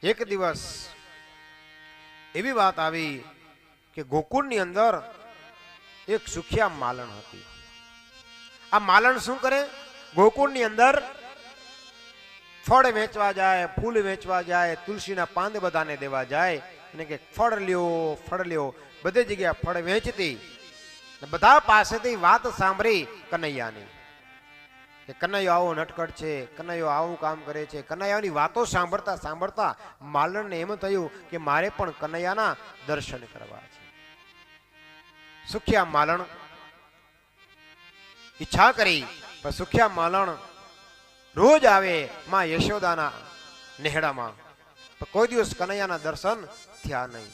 એક દિવસ એવી વાત આવી કે ગોકુળની અંદર એક સુખિયા માલણ હતી આ માલણ શું કરે ગોકુળની અંદર ફળ વેચવા જાય ફૂલ વેચવા જાય તુલસીના પાંદ બધાને દેવા જાય અને કે ફળ લ્યો ફળ લ્યો બધી જગ્યાએ ફળ વેચતી ને બધા પાસેથી વાત સાંભળી કનૈયાની કે કનૈયો આવો નટકટ છે, કનૈયો આવું કામ કરે છે. કનૈયાની વાતો સાંભળતા સાંભળતા માલણને એમ થયું કે મારે પણ કનૈયાના દર્શન કરવા છે. સુખ્યા માલણ ઈચ્છા કરી, પણ સુખ્યા માલણ રોજ આવે માં યશોદાના નેહડામાં. પણ કોઈ દિવસ કનૈયાના દર્શન થયા નહીં.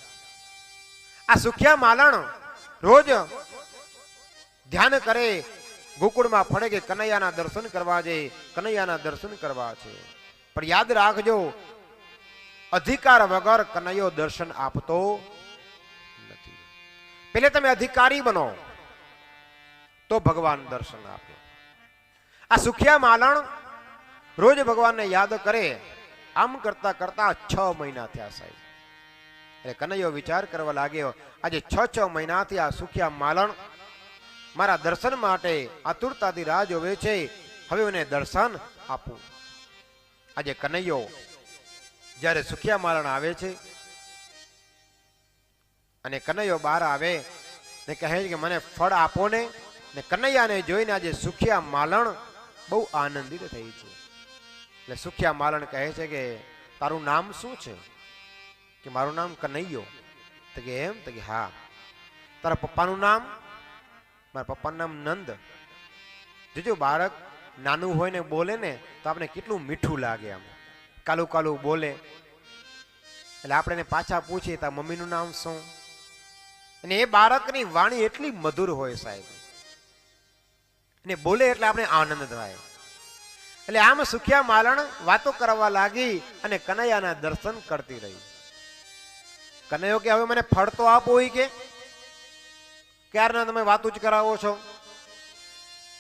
આ સુખ્યા માલણ રોજ ધ્યાન કરે ગોકુળમાં ફળે કે કનૈયાના દર્શન કરવા છે કનૈયાના દર્શન કરવા છે. પણ યાદ રાખજો, અધિકાર વગર કનૈયો દર્શન આપતો નથી. પેલે તમે અધિકારી બનો, તો ભગવાન દર્શન આપે. આ સુખિયા માલણ રોજ ભગવાનને યાદ કરે, આમ કરતા કરતા છ મહિના થયા સાહેબ. એટલે કનૈયો વિચાર કરવા લાગ્યો, આજે છ છ મહિનાથી આ સુખિયા માલણ મારા દર્શન માટે આતુરતાથી રાહ જોવે છે. હવે મને દર્શન આપું. આજે કનૈયો જ્યારે સુખિયા માલણ આવે છે અને કનૈયો બહાર આવે ને કહે છે કે મને ફળ આપો ને ને કનૈયાને જોઈને આજે સુખિયા માલણ બહુ આનંદિત થઈ છે. એટલે સુખિયા માલણ કહે છે કે તારું નામ શું છે? કે મારું નામ કનૈયો. તો કે એમ? તો કે હા. તારા પપ્પાનું નામ? મારા પપ્પાનું નામ નંદ. જોજો બાળક નાનું હોય ને બોલે ને, તો આપણે કેટલું મીઠું લાગે આમ. કાલું કાલું બોલે. એટલે આપણે પાછા પૂછીએ, તારા મમ્મીનું નામ શું? અને એ બાળકની વાણી એટલી મધુર હોય સાહેબ. અને બોલે એટલે આપણે આનંદ થાય. એટલે આમ સુખ્યા માલણ વાતો કરવા લાગી અને કનૈયાના દર્શન કરતી રહી. કનૈયો કે, હવે મને ફળ તો આપો કે. ક્યારના તમે વાતું જ કરાવો છો?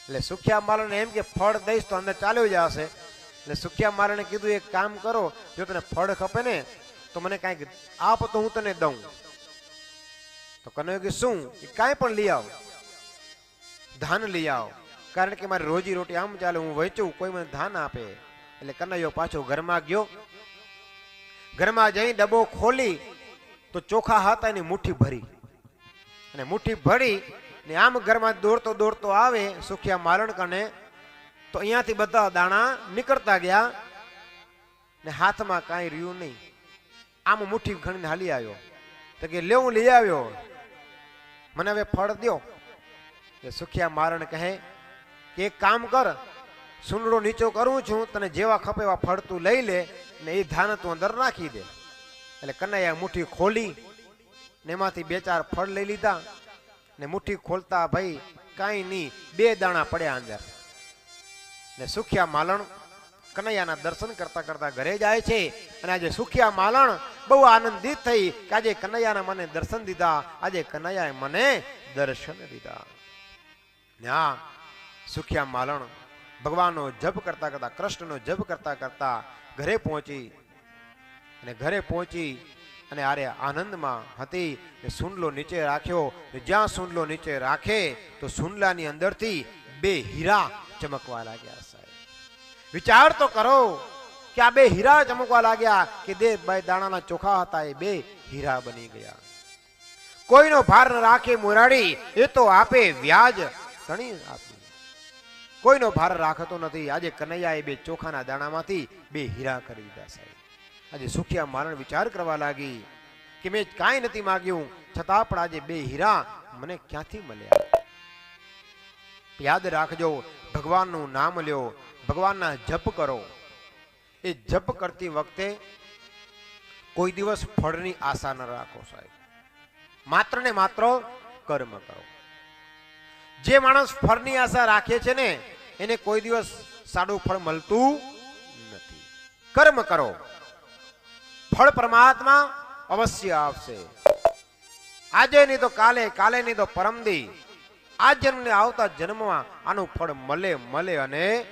એટલે સુખિયા માલને એમ કે ફળ દઈશ તો અંદર ચાલ્યો જશે. એટલે સુખિયા માલને કીધું, એક કામ કરો, જો તને ફળ ખપે ને, તો મને કાંઈક આપ તો હું તને દઉં. તો કનૈયો કે, શું? કે કાંઈ પણ લઈ આવ. ધાન લઈ આવ. કારણ કે મારી રોજી રોટી આમ ચાલે, હું વેચું કોઈ મને ધાન આપે. એટલે કનૈયો પાછો ઘરમાં ગયો. ઘરમાં જઈ ડબ્બો ખોલી, તો ચોખા હતા એની મુઠ્ઠી ભરી. અને મુઠ્ઠી ભરી ને આમ ઘરમાં દોડતો દોડતો આવે, સુખિયા મારણ કને, તો અહીંયાથી બધા દાણા નીકળતા ગયા ને હાથમાં કાંઈ રહ્યું નહીં. આમ મુઠ્ઠી ખણીને હાલી આવ્યો. તો કે, લે, હું લઈ આવ્યો. મને હવે ફળ દ્યો. એ સુખિયા મારણ કહે, કે એક કામ કર સુંડળો નીચો કરું છું, તને જેવા ખપે એવા ફળ તું લઈ લે ને એ ધાન તું અંદર નાખી દે. એટલે કનૈયા મુઠ્ઠી ખોલી ને એમાંથી બે ચાર ફળ લઈ લીધા ને મુઠ્ઠી ખોલતા ભાઈ કાંઈ નહીં, બે દાણા પડ્યા અંદર. ને સુખિયા માલણ કનૈયાના દર્શન કરતા કરતા ઘરે જાય છે અને આજે સુખિયા માલણ બહુ આનંદિત થઈ કે આજે કનૈયાના મને દર્શન દીધા, આજે કનૈયાએ મને દર્શન દીધા. ને આ સુખિયા માલણ ભગવાનનો જપ કરતા કરતા, કૃષ્ણનો જપ કરતા કરતા ઘરે પહોંચી અને ઘરે પહોંચી અને આરે આનંદમાં હતી સુંડલો નીચે રાખ્યો જ્યાં સુંડલો નીચે રાખે તો સુંડલાની અંદરથી બે હીરા ચમકવા લાગ્યા સાહેબ. વિચાર તો કરો કે આ બે હીરા ચમકવા લાગ્યા કે દે બે દાણાના ચોખા હતા એ બે હીરા બની ગયા. કોઈનો ભાર ન રાખે મોરાડી એ તો આપે વ્યાજ ઘણી આપી. કોઈનો ભાર રાખતો નથી. આજે કનૈયાએ બે ચોખાના દાણામાંથી બે હીરા કરી દીધા સાહેબ. આજે સુખિયા મારણ વિચાર કરવા લાગી કે મેં કાંઈ નથી માગ્યું. છતાં પણ આજે બે હીરા મને ક્યાંથી મળ્યા? યાદ રાખજો, ભગવાનનું નામ લ્યો, ભગવાનના જપ કરો. એ જપ કરતી વખતે કોઈ દિવસ ફળની આશા ન રાખો સાહેબ. માત્ર ને માત્ર કર્મ કરો. જે માણસ ફળની આશા રાખે છે ને, એને કોઈ દિવસ સારું ફળ મળતું નથી. કર્મ કરો. ફળ પરમાત્મા અવશ્ય આપશે આજે નહીં તો કાલે કાલે નહીં તો પરમદી. આ જન્મને આવતા જન્મમાં આનું ફળ મળે મળે અને